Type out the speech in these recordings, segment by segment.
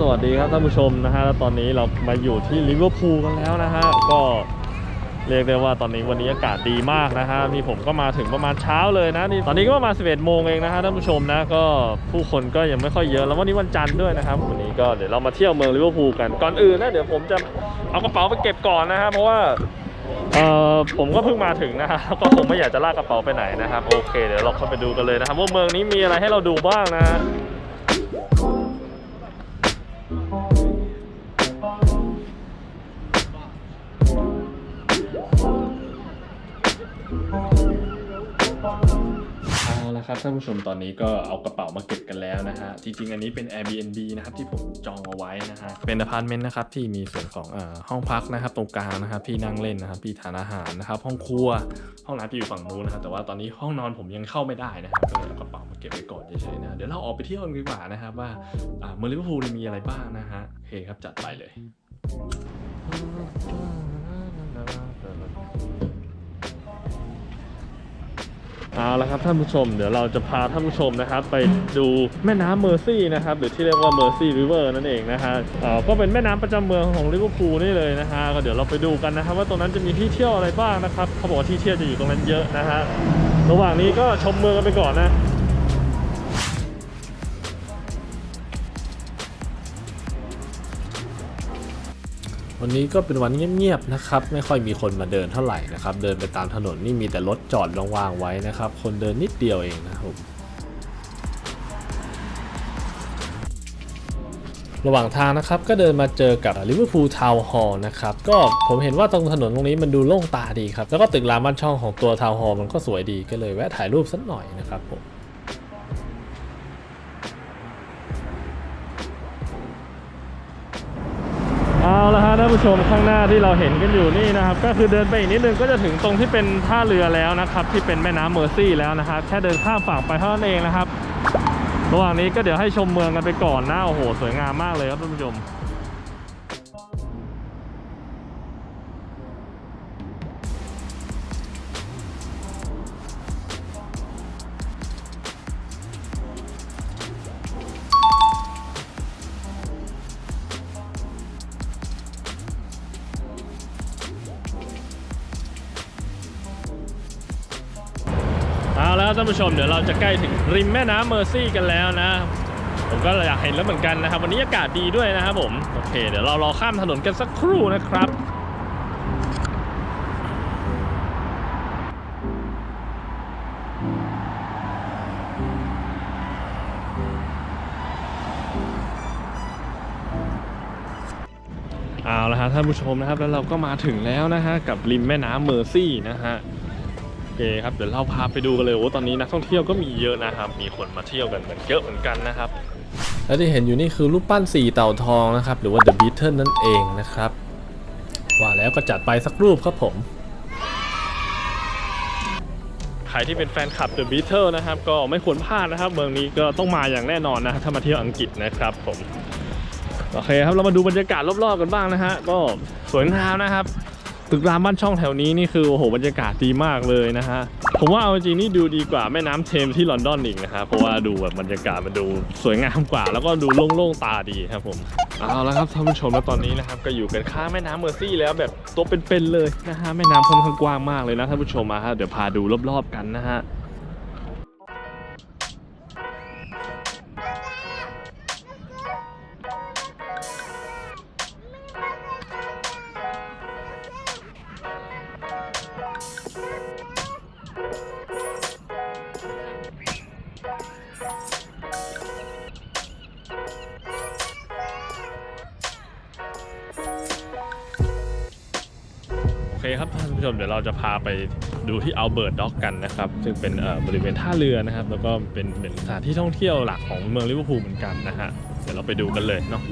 สวัสดีครับท่านผู้ชมนะฮะแล้วตอนนี้เรามาอยู่ที่ลิเวอร์พูลกันแล้วนะฮะก็เรียกได้ว่าตอนนี้วันนี้อากาศดีมากนะฮะนี่ผมก็มาถึงประมาณเช้าเลยนะนี่ตอนนี้ก็ประมาณ 11 โมงเองนะฮะท่านผู้ชมนะก็ผู้คนก็ยังไม่ค่อยเยอะแล้ววันนี้วันจันทร์ด้วยนะครับวันนี้ก็เดี๋ยวเรามาเที่ยวเมืองลิเวอร์พูลกันก่อนอื่นนะเดี๋ยวผมจะเอากระเป๋าไปเก็บก่อนนะฮะเพราะว่าเอ่อผมก็เพิ่งมาถึงนะฮะแล้วก็คงไม่อยากจะลากกระเป๋าไปไหนนะครับโอเคเดี๋ยวเราเข้าไปดูกันเลยนะครับว่าเมืองนี้มีอะไรให้เราดูบ้างนะ ฮะเอา ละครับท่านผู้ชมตอนนี้ก็เอากระเป๋ามาเก็บกันแล้วนะฮะจริงๆอันนี้เป็น Airbnb นะครับที่ผมจองเอาไว้นะฮะเป็นอพาร์ตเมนต์นะครับที่มีส่วนของเอ่อห้องพักนะครับตรงกลางนะครับที่นั่งเล่นนะครับที่ทานอาหารนะครับห้องครัวห้องน้ำจะอยู่ฝั่งนู้นนะครับแต่ว่าตอนนี้ห้องนอนผมยังเข้าไม่ได้นะครับก็เลยเอากระเป๋ามาเก็บไว้ก่อนเฉยๆนะเดี๋ยวเราออกไปเที่ยวกันดีกว่านะครับว่าอ่าเมืองลิเวอร์พูลมีอะไรบ้างนะฮะโอเคครับจัดไปเลย เอาละครับท่านผู้ชมเดี๋ยวเราจะพาท่านผู้ชมนะครับ ไปดูแม่น้ำเมอร์ซี่นะครับหรือที่เรียกว่าเมอร์ซี่ริเวอร์นั่นเองนะฮะเออก็เป็นแม่น้ำประจำเมืองของลิเวอร์พูลนี่เลยนะฮะก็เดี๋ยวเราไปดูกันนะครับ ว่าตรงนั้นจะมีที่เที่ยวอะไรบ้างนะครับเขาบอกว่าที่เที่ยวจะอยู่ตรงนั้นเยอะนะฮะระหว่างนี้ก็ชมเมืองกันไปก่อนนะ วันนี้ก็เป็นวันเงียบๆนะครับ ไม่ค่อยมีคนมาเดินเท่าไหร่นะครับ เดินไปตามถนนนี่มีแต่รถจอดวางๆไว้นะครับ คนเดินนิดเดียวเองนะครับระหว่างทางนะครับก็เดินมาเจอกับลิเวอร์พูลทาวน์ฮอลล์นะครับก็ผมเห็นว่าตรงถนนตรงนี้มันดูโล่งตาดีครับ แล้วก็ตึกรามบ้านช่องของตัวทาวน์ฮอลล์มันก็สวยดีก็เลยแวะถ่ายรูปสักหน่อยนะครับผม เอาละฮะท่านผู้ชมข้างหน้าที่เราเห็นกันอยู่นี่นะครับ ก็คือเดินไปอีกนิดนึงก็จะถึงตรงที่เป็นท่าเรือแล้วนะครับ ที่เป็นแม่น้ำเมอร์ซี่แล้วนะครับแค่เดินข้ามฝั่งไปเท่านั้นเองนะครับ ระหว่างนี้ก็เดี๋ยวให้ชมเมืองกันไปก่อนนะโอ้โห สวยงามมากเลยครับท่านผู้ชม ผู้ชมเดี๋ยวเราจะใกล้ถึงริมแม่น้ำเมอร์ซี่กันแล้วนะผมก็อยากเห็นแล้วเหมือนกันนะครับ วันนี้อากาศดีด้วยนะครับผม โอเค เดี๋ยวเรารอข้ามถนนกันสักครู่นะครับเอาละฮะท่านผู้ชมนะครับแล้วเราก็มาถึงแล้วนะฮะกับริมแม่น้ำเมอร์ซี่นะฮะ เคครับเดี๋ยวเราพาไปดูกันเลยโอ้ตอนนี้นักท่องเที่ยวก็มีเยอะนะครับ มีคนมาเที่ยวกันเหมือนเยอะเหมือนกันนะครับ และที่เห็นอยู่นี่คือรูปปั้นสี่เต่าทองนะครับ หรือว่า The Beatle นั่นเองนะครับ ว่าแล้วก็จัดไปสักรูปครับผมใครที่เป็นแฟนคลับ The Beatles นะครับ ก็ไม่ควรพลาดนะครับ เมืองนี้ก็ต้องมาอย่างแน่นอนนะถ้ามาเที่ยวอังกฤษนะครับผม โอเคครับเรามาดูบรรยากาศรอบๆกันบ้างนะฮะก็สวยงามนะครับ ตึกรามบ้านช่องแถวนี้นี่คือโอ้โหบรรยากาศดีมากเลยนะฮะผมว่าเอาจริงนี่ดูดีกว่าแม่น้ำเทมที่ลอนดอนอีกนะครับเพราะว่าดูแบบบรรยากาศมันดูสวยงามกว่า แล้วก็ดูโล่งๆตาดีครับผมเอาละครับท่านผู้ชมแล้วตอนนี้นะครับก็อยู่กันข้างแม่น้ำเมอร์ซี่แล้วแบบตัวเป็นๆเลยนะฮะแม่น้ำค่อนข้างกว้างมากเลยนะท่านผู้ชมมาฮะเดี๋ยวพาดูรอบๆกันนะฮะ ผู้ชมเดี๋ยวเราจะพาไปดูที่อัลเบิร์ตด็อกกันนะครับ ซึ่งเป็นบริเวณท่าเรือนะครับ แล้วก็เป็นเป็นสถานที่ท่องเที่ยวหลักของเมืองลิเวอร์พูลเหมือนกันนะฮะเดี๋ยวเราไปดูกันเลยเนาะ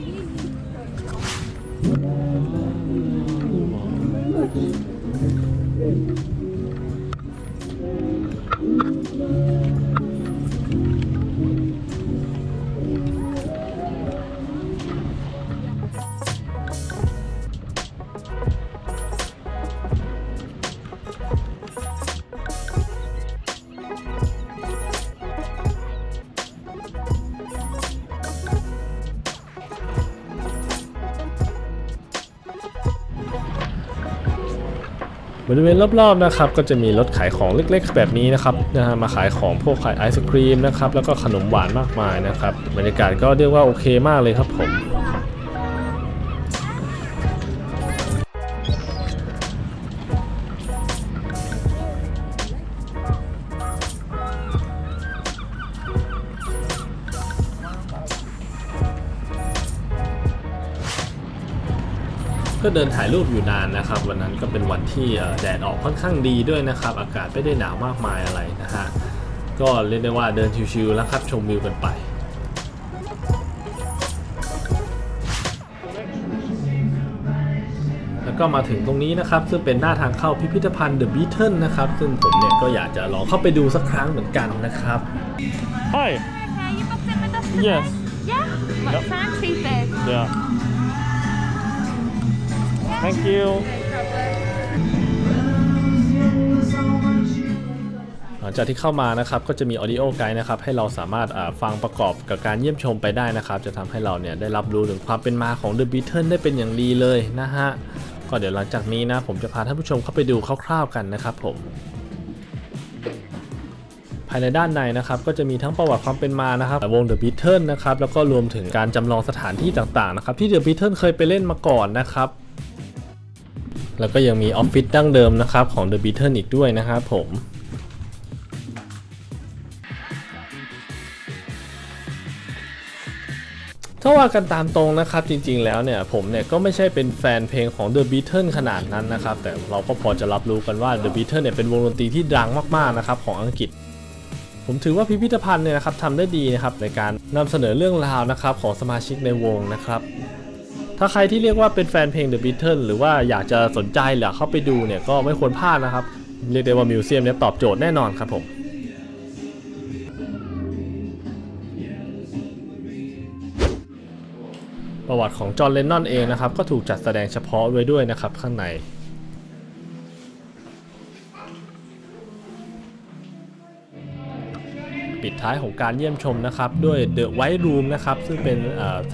ริเวณรอบๆนะครับก็จะมีรถขายของเล็กๆ แบบนี้นะครับนะฮะมาขายของพวกขายไอศครีมนะครับแล้วก็ขนมหวานมากมายนะครับบรรยากาศก็เรียกว่าโอเคมากเลยครับผม เดินถ่ายรูปอยู่นานนะครับ วันนั้นก็เป็นวันที่เอ่อแดดออกค่อนข้างดีด้วยนะครับ อากาศไม่ได้หนาวมากมายอะไรนะฮะก็เรียกได้ว่าเดินชิวๆแล้วครับชมวิวกันไปแล้วก็มาถึงตรงนี้นะครับ ซึ่งเป็นหน้าทางเข้าพิพิธภัณฑ์ The Beatles นะครับ ซึ่งผมเนี่ยก็อยากจะลองเข้าไปดูสักครั้งเหมือนกันนะครับ Hi Okay, you booked it with us today? Yes Yeah? What Yep. time? Two thirty. Yeah Thank you หลังจากที่เข้ามานะครับก็จะมี audio guide นะครับให้เราสามารถฟังประกอบกับการเยี่ยมชมไปได้นะครับ จะทำให้เราเนี่ยได้รับรู้ถึงความเป็นมาของ The Beatles ได้เป็นอย่างดีเลยนะฮะก็เดี๋ยวหลังจากนี้นะผมจะพาท่านผู้ชมเข้าไปดูคร่าวๆกันนะครับผมภายในด้านในนะครับก็จะมีทั้งประวัติความเป็นมานะครับวง The Beatles นะครับแล้วก็รวมถึงการจำลองสถานที่ต่างๆนะครับที่ The Beatles เคยไปเล่นมาก่อนนะครับ แล้วก็ยังมีออฟฟิศดั้งเดิมนะครับของ The Beatles อีกด้วยนะครับผมถ้าว่ากันตามตรงนะครับจริงๆแล้วเนี่ยผมเนี่ยก็ไม่ใช่เป็นแฟนเพลงของ The Beatles ขนาดนั้นนะครับแต่เราก็พอจะรับรู้กันว่า The Beatles เนี่ยเป็นวงดนตรีที่ดังมากๆนะครับของอังกฤษ ผมถือว่าพิพิธภัณฑ์เนี่ยนะครับทำได้ดีนะครับในการนำเสนอเรื่องราวนะครับของสมาชิกในวงนะครับ ถ้าใครที่เรียกว่าเป็นแฟนเพลง The Beatles หรือว่าอยากจะสนใจหรือเข้าไปดูเนี่ยก็ไม่ควรพลาดนะครับ เรียกได้ว่ามิวเซียมเนี่ยตอบโจทย์แน่นอนครับผมประวัติของจอห์นเลนนอนเองนะครับก็ถูกจัดแสดงเฉพาะไว้ด้วยนะครับข้างใน ปิดท้ายของการเยี่ยมชมนะครับด้วย The White Room นะครับซึ่งเป็น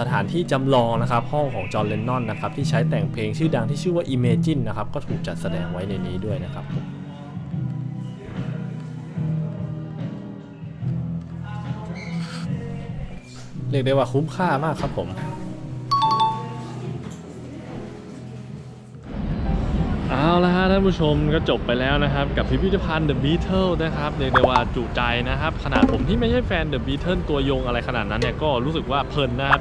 สถานที่จำลองนะครับห้องของจอห์นเลนนอนนะครับที่ใช้แต่งเพลงชื่อดังที่ชื่อว่า Imagine นะครับก็ถูกจัดแสดงไว้ในนี้ด้วยนะครับเรียกได้ว่าคุ้มค่ามากครับผม ท่านผู้ชมก็จบไปแล้วนะครับ กับพิพิธภัณฑ์ The Beatles นะครับเรียกได้ว่าจุใจนะครับ ขนาดผมที่ไม่ใช่แฟน The Beatles ตัวยงอะไรขนาดนั้นเนี่ยก็รู้สึกว่าเพลินนะครับ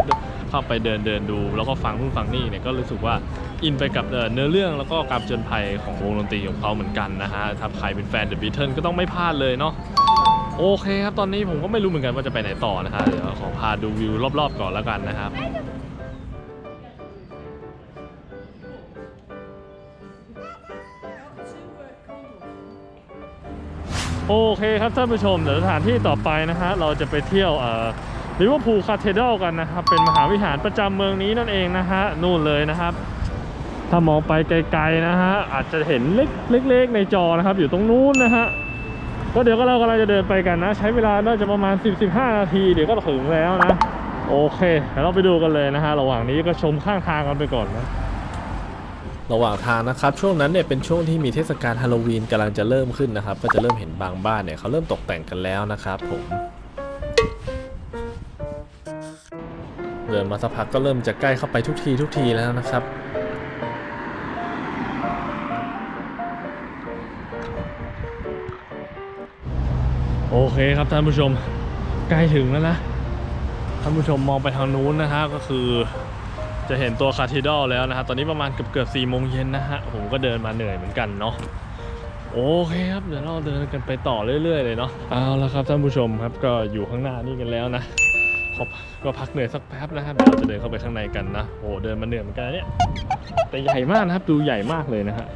เข้าไปเดินเดินดู แล้วก็ฟังนู่นฟังนี่เนี่ยก็รู้สึกว่าอินไปกับเนื้อเรื่องแล้วก็การผจญภัยของวงดนตรีของเขาเหมือนกันนะฮะถ้าใครเป็นแฟน The Beatles ก็ต้องไม่พลาดเลยเนาะโอเคครับ ตอนนี้ผมก็ไม่รู้เหมือนกันว่าจะไปไหนต่อนะฮะเดี๋ยวขอพาดูวิวรอบๆก่อนแล้วกันนะครับ โอเคครับท่านผู้ชมเดี๋ยวสถานที่ต่อไปนะฮะเราจะไปเที่ยวเอ่อลิเวอร์พูลคาเทเด l กันนะครับเป็นมหาวิหารประจำเมืองนี้นั่นเองนะฮะนู่นเลยนะครับ ถ้ามองไปไกลๆนะฮะอาจจะเห็นเล็กเล็กๆในจอนะครับ อยู่ตรงนู้นนะฮะก็เดี๋ยวก็เรากำลังจะเดินไปกันนะ ใช้เวลาน่าจะประมาณ 10-15 นาทีเดี๋ยวก็ถึงแล้วนะ โอเคเดี๋ยวเราไปดูกันเลยนะฮะระหว่างนี้ก็ชมข้างทางกันไปก่อนนะ ระหว่างทางนะครับช่วงนั้นเนี่ยเป็นช่วงที่มีเทศกาลฮาโลวีนกำลังจะเริ่มขึ้นนะครับ ก็จะเริ่มเห็นบางบ้านเนี่ยเขาเริ่มตกแต่งกันแล้วนะครับผมเดินมาสักพักก็เริ่มจะใกล้เข้าไปทุกทีทุกทีแล้วนะครับโอเคครับท่านผู้ชมใกล้ถึงแล้วนะท่านผู้ชมมองไปทางนู้นนะฮะก็คือ จะเห็นตัวคาทีดอลแล้วนะฮะตอนนี้ประมาณเกือบเกือบสี่โมงเย็นนะฮะผมก็เดินมาเหนื่อยเหมือนกันเนาะโอเคครับเดี๋ยวเราเดินกันไปต่อเรื่อย ๆ เลยเนาะเอาละครับท่านผู้ชมครับก็อยู่ข้างหน้านี่กันแล้วนะขอก็พักเหนื่อยสักแป๊บนะครับเดี๋ยวเราจะเดินเข้าไปข้างในกันนะโอ้เดินมาเหนื่อยเหมือนกันเนี่ยแต่ใหญ่มากนะครับดูใหญ่มากเลยนะฮะ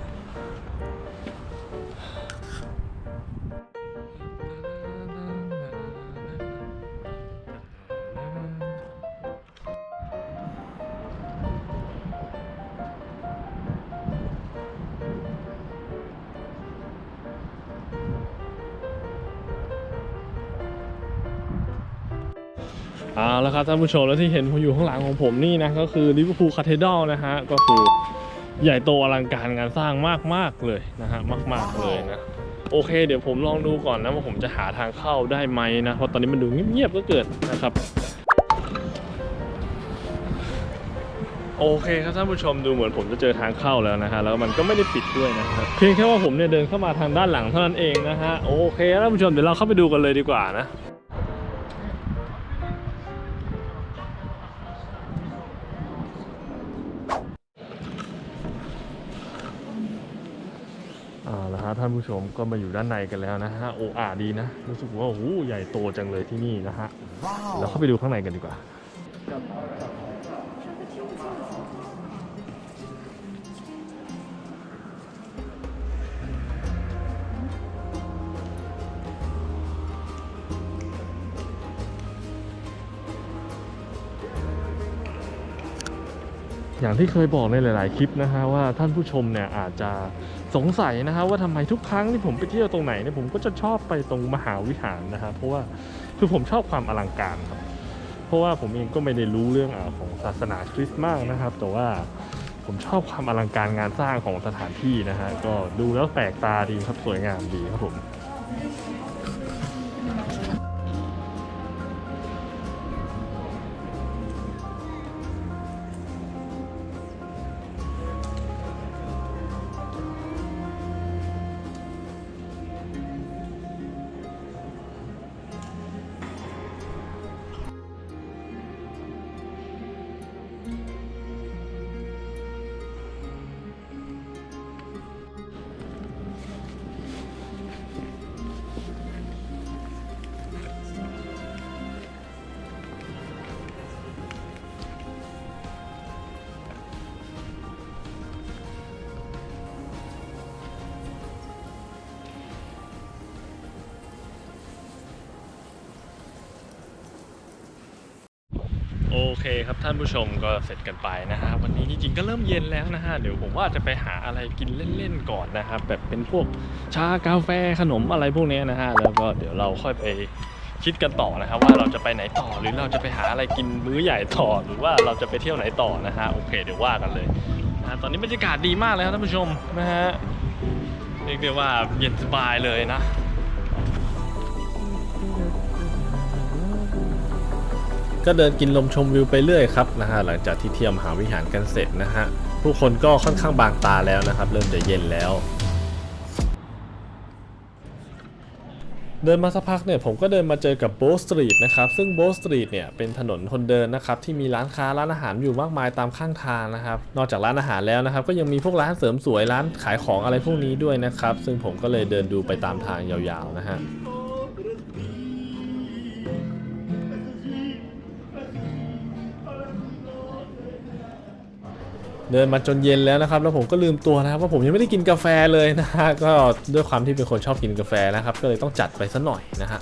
ท่านผู้ชมแล้วที่เห็นผมอยู่ข้างหลังของผมนี่นะก็คือลิเวอร์พูลคาเทด r ลนะฮะก็คือใหญ่โตอลังการงานสร้างมากๆเลยนะฮะมากๆเลยนะโอเค เดี๋ยวผมลองดูก่อนนะว่าผมจะหาทางเข้าได้ไหมนะเพราะตอนนี้มันดูเงียบๆก็เกิดนะครับโอเคครับท่านผู้ชมดูเหมือนผมจะเจอทางเข้าแล้วนะฮะแล้วมันก็ไม่ได้ปิดด้วยนะครับเพียงแค่ว่าผมเนี่ยเดินเข้ามาทางด้านหลังเท่านั้นเองนะฮะโอเคท่านผู้ชมเดี๋ยวเราเข้าไปดูกันเลยดีกว่านะาละฮะท่านผู้ชมก็มาอยู่ด้านในกันแล้วนะฮะโอ้อาดีนะ รู้สึกว่าโอ้โหใหญ่โตจังเลยที่นี่นะฮะเราเข้าไปดูข้างในกันดีกว่าอย่างที่เคยบอกในหลาย ๆ คลิปนะฮะว่าท่านผู้ชมเนี่ยอาจจะ สงสัยนะครับว่าทำไมทุกครั้งที่ผมไปเที่ยวตรงไหนเนี่ยผมก็จะชอบไปตรงมหาวิหารนะครับเพราะว่าคือผมชอบความอลังการครับ เพราะว่าผมเองก็ไม่ได้รู้เรื่องอของศาสนาคริสต์มากนะครับ แต่ว่าผมชอบความอลังการงานสร้างของสถานที่นะฮะก็ดูแล้วแปลกตาดีครับสวยงามดีครับผม โอเคครับท่านผู้ชมก็เสร็จกันไปนะฮะวันนี้จริงๆก็เริ่มเย็นแล้วนะฮะเดี๋ยวผมว่าจะไปหาอะไรกินเล่นๆก่อนนะครับแบบเป็นพวกชากาแฟขนมอะไรพวกเนี้ยนะฮะแล้วก็เดี๋ยวเราค่อยไปคิดกันต่อนะครับว่าเราจะไปไหนต่อหรือเราจะไปหาอะไรกินมื้อใหญ่ต่อหรือว่าเราจะไปเที่ยวไหนต่อนะฮะโอเคเดี๋ยวว่ากันเลยนะะตอนนี้บรรยากาศดีมากเลยครับท่านผู้ชมนะฮะเรียกได้ว่าเย็นสบายเลยนะ ก็เดินกินลมชมวิวไปเรื่อยครับนะฮะหลังจากที่เที่ยวมหาวิหารกันเสร็จนะฮะผู้คนก็ค่อนข้างบางตาแล้วนะครับ เริ่มจะเย็นแล้ว เดินมาสักพักเนี่ยผมก็เดินมาเจอกับโบสตรีทนะครับซึ่งโบสตรีทเนี่ยเป็นถนนคนเดินนะครับที่มีร้านค้าร้านอาหารอยู่มากมายตามข้างทางนะครับ นอกจากร้านอาหารแล้วนะครับ ก็ยังมีพวกร้านเสริมสวยร้านขายของอะไรพวกนี้ด้วยนะครับ ซึ่งผมก็เลยเดินดูไปตามทางยาวๆนะฮะ เดินมาจนเย็นแล้วนะครับ แล้วผมก็ลืมตัวนะครับว่าผมยังไม่ได้กินกาแฟเลยนะฮะก็ด้วยความที่เป็นคนชอบกินกาแฟนะครับ ก็เลยต้องจัดไปสัหน่อยนะฮะ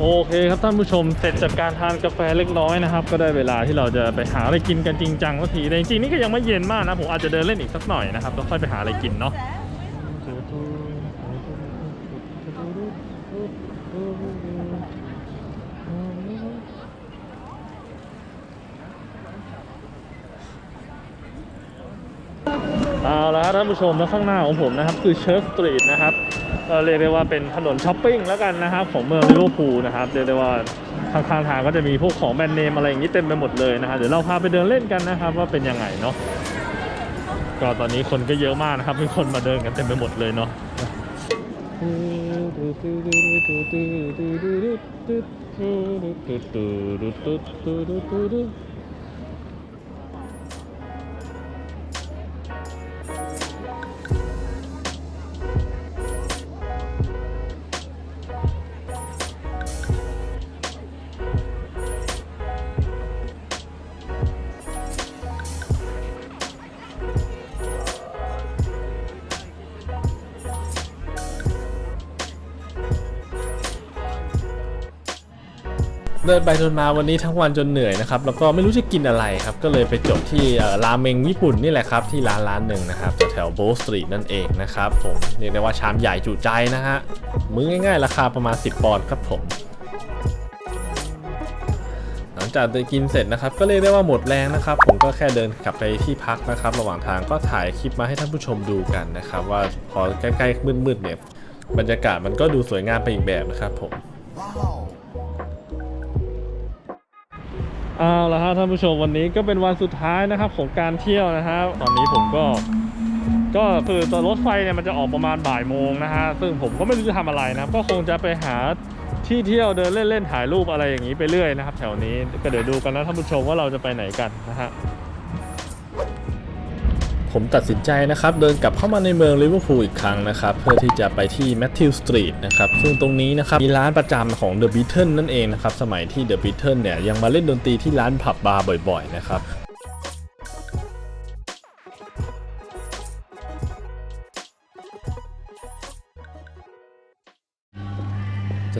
โอเคครับท่านผู้ชมเสร็จจากการทานกาแฟเล็กน้อยนะครับ ก็ได้เวลาที่เราจะไปหาอะไรกินกันจริงจังสักทีแต่จริงๆนี่ก็ยังไม่เย็นมากนะผมอาจจะเดินเล่นอีกสักหน่อยนะครับแล้วค่อยไปหาอะไรกินเนาะเอาละครับท่าน ผู้ชมแล้วข้างหน้าของผมนะครับ คือเชิร์ฟสตรีทนะครับก็เรียกได้ว่าเป็นถนนช้อปปิ้งแล้วกันนะครับของเมืองลิเวอร์พูลนะครับเรียกได้ว่าข้างทางก็จะมีพวกของแบรนด์เนมอะไรอย่างนี้เต็มไปหมดเลยนะครับเดี๋ยวเราพาไปเดินเล่นกันนะครับ ว่าเป็นยังไงเนาะก็ตอนนี้คนก็เยอะมากนะครับมีคนมาเดินกันเต็มไปหมดเลยเนาะ เดินไปเดินมาวันนี้ทั้งวันจนเหนื่อยนะครับแล้วก็ไม่รู้จะกินอะไรครับก็เลยไปจบที่ราเมงญี่ปุ่นนี่แหละครับที่ร้านร้านหนึ่งนะครับแถวโบสตรีทนั่นเองนะครับผมเรียกได้ว่าชามใหญ่จุใจนะฮะมื้อง่ายๆ ราคาประมาณ 10 ปอนด์ครับผมหลังจากได้กินเสร็จนะครับก็เรียกได้ว่าหมดแรงนะครับ ผมก็แค่เดินกลับไปที่พักนะครับ ระหว่างทางก็ถ่ายคลิปมาให้ท่านผู้ชมดูกันนะครับ ว่าพอใกล้ๆมืดๆเนี่ยบรรยากาศมันก็ดูสวยงามไปอีกแบบนะครับผม เอาละฮะท่านผู้ชมวันนี้ก็เป็นวันสุดท้ายนะครับของการเที่ยวนะครับตอนนี้ผมก็ ก็คือตัวรถไฟเนี่ยมันจะออกประมาณบ่ายโมงนะฮะซึ่งผมก็ไม่รู้จะทำอะไรนะครับก็คงจะไปหาที่เที่ยวเดินเล่นๆถ่ายรูปอะไรอย่างนี้ไปเรื่อยนะครับ แถวนี้ก็เดี๋ยวดูกันนะท่านผู้ชมว่าเราจะไปไหนกันนะฮะ ผมตัดสินใจนะครับ เดินกลับเข้ามาในเมืองลิเวอร์พูลอีกครั้งนะครับ เพื่อที่จะไปที่แมทธิวสตรีทนะครับ ซึ่งตรงนี้นะครับ มีร้านประจำของเดอะบิทเทิลนั่นเองนะครับ สมัยที่เดอะบิทเทิลเนี่ยยังมาเล่นดนตรีที่ร้านผับบาร์บ่อยๆนะครับ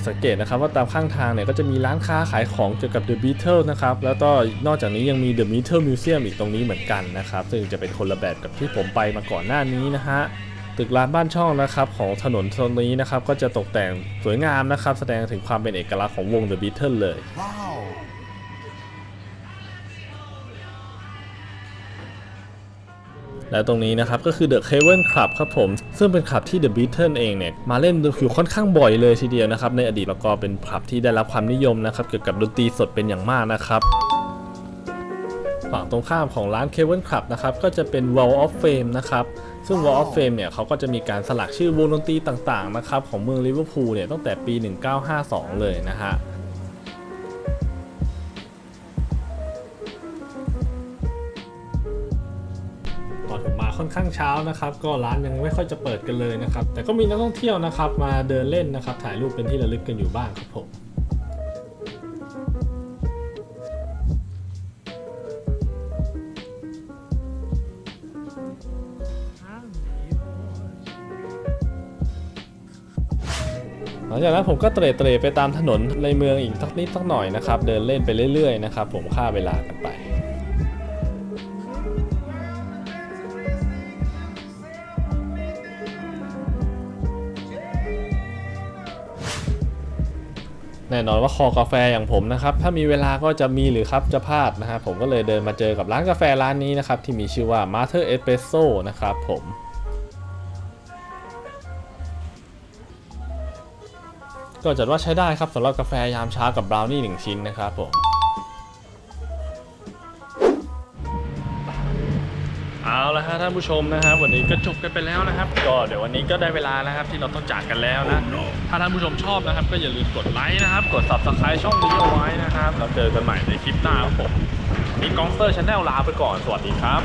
สังเกตนะครับว่าตามข้างทางเนี่ยก็จะมีร้านค้าขายของเกี่ยวกับ The Beatles นะครับแล้วก็นอกจากนี้ยังมี The Beatles Museum อีกตรงนี้เหมือนกันนะครับซึ่งจะเป็นคนละแบบกับที่ผมไปมาก่อนหน้านี้นะฮะตึกร้านบ้านช่องนะครับของถนนโซนนี้นะครับก็จะตกแต่งสวยงามนะครับแสดงถึงความเป็นเอกลักษณ์ของวง The Beatles เลย และตรงนี้นะครับก็คือ The Cavern Club ครับผม ซึ่งเป็นคลับที่ The Beatles เองเนี่ยมาเล่นอยู่ค่อนข้างบ่อยเลยทีเดียวนะครับในอดีตแล้วก็เป็นคลับที่ได้รับความนิยมนะครับเกี่ยวกับดนตรีสดเป็นอย่างมากนะครับฝั่งตรงข้ามของร้าน Cavern Club นะครับก็จะเป็น Wall of Fame นะครับซึ่ง Wall of Fame เนี่ยเขาก็จะมีการสลักชื่อวงดนตรีต่างๆนะครับของเมืองลิเวอร์พูลเนี่ยตั้งแต่ปี 1952 เลยนะฮะ ข้างเช้านะครับ ก็ร้านยังไม่ค่อยจะเปิดกันเลยนะครับ แต่ก็มีนักท่องเที่ยวนะครับ มาเดินเล่นนะครับ ถ่ายรูปเป็นที่ระลึกกันอยู่บ้างครับผมหลังจากนั้นผมก็เตร่เตร่ไปตามถนนในเมืองอีกสักนิดสักหน่อยนะครับ เดินเล่นไปเรื่อยๆนะครับ ผมฆ่าเวลากันไป แน่นอนว่าคอกาแฟอย่างผมนะครับถ้ามีเวลาก็จะมีหรือครับจะพลาดนะฮะผมก็เลยเดินมาเจอกับร้านกาแฟร้านนี้นะครับที่มีชื่อว่า Master Espresso นะครับผมก็จัดว่าใช้ได้ครับสำหรับกาแฟยามเช้ากับบราวนี่หนึ่งชิ้นนะครับผม แล้วฮะท่านผู้ชมนะครับวันนี้ก็จบกันไปแล้วนะครับ ก็เดี๋ยววันนี้ก็ได้เวลานะครับที่เราต้องจากกันแล้วนะถ้าท่านผู้ชมชอบนะครับ ก็อย่าลืมกดไลค์นะครับ กด subscribe ช่องนี้เอาไว้นะครับเราเจอกันใหม่ในคลิปหน้าครับผมมีกองเตอร์ชาแนลลาไปก่อนสวัสดีครับ